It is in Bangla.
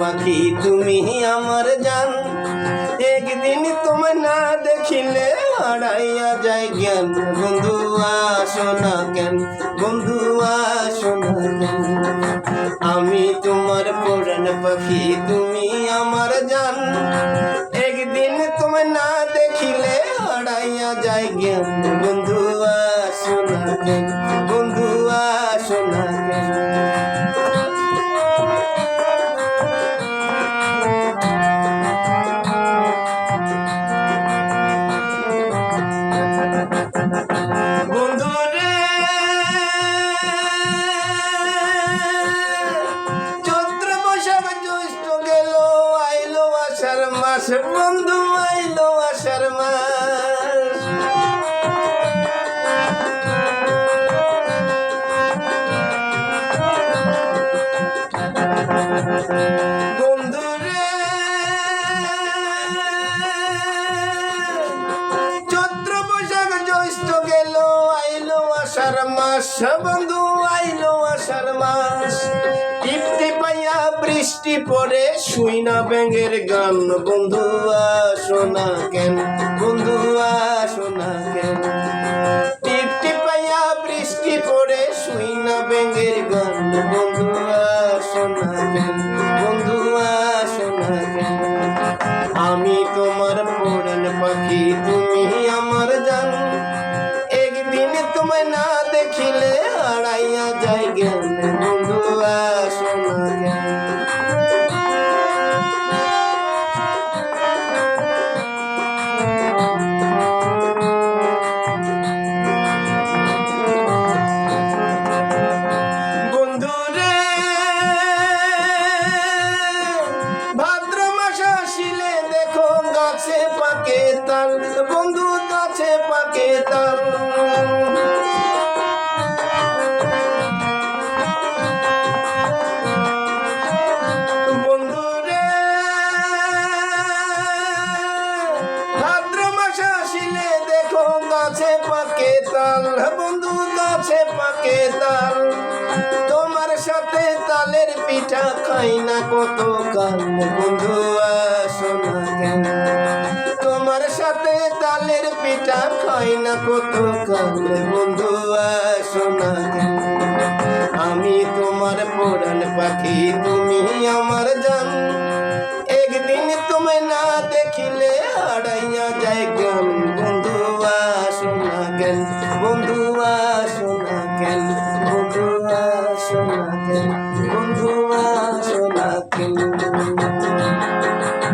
পাখি, তুমি আমার জান। একদিন তোমার না দেখিলে হারাইয়া যায় জ্ঞান। বন্ধু, আসো না কেন? বন্ধু, আসো না কেন? আমি তোমার পরাণ পাখি, তুমি আমার জান। একদিন তোমার না দেখিলে হারাইয়া যায় জ্ঞান। বন্ধু, আসো না কেন? আষাঢ় মাস, বন্ধু আইলো আষাঢ় মাস। বন্ধু রে, চৈত্র বৈশাখ জ্যৈষ্ঠ গেল, আইলো আষাঢ় মাস, বন্ধু আইলো আষাঢ় মাস। বৃষ্টি পরে শুই না ব্যাঙের গান। বন্ধু, আসো না কেন? বন্ধু, আসো না কেন? টিপতে পাইয়া বৃষ্টি পড়ে, শুই না ব্যাঙের গান। বন্ধু, আসো না কেন? বন্ধু, আসো না কেন? আমি তোমার পুরান পাখি, তুমি আমার জান। একদিন তোমায় না দেখিলে হারাইয়া যায় জ্ঞান। বন্ধু, আসো গাছে পাকে তাল বন্ধু গাছে পাকে পাকে তাল তাল তোমার সাথে তালের পিঠা খাই না কত কাল বন্ধু আসো না কেন? তালের খাই না, কত বন্ধু আসো না। কেন আমি তোমার পাখি, তুমি আমার জান। একদিন তুমি না দেখিলে হারাইয়া যায় জ্ঞান বন্ধু আসো না কেন, বন্ধু আসো না কেন, বন্ধু আসো না কেন, বন্ধু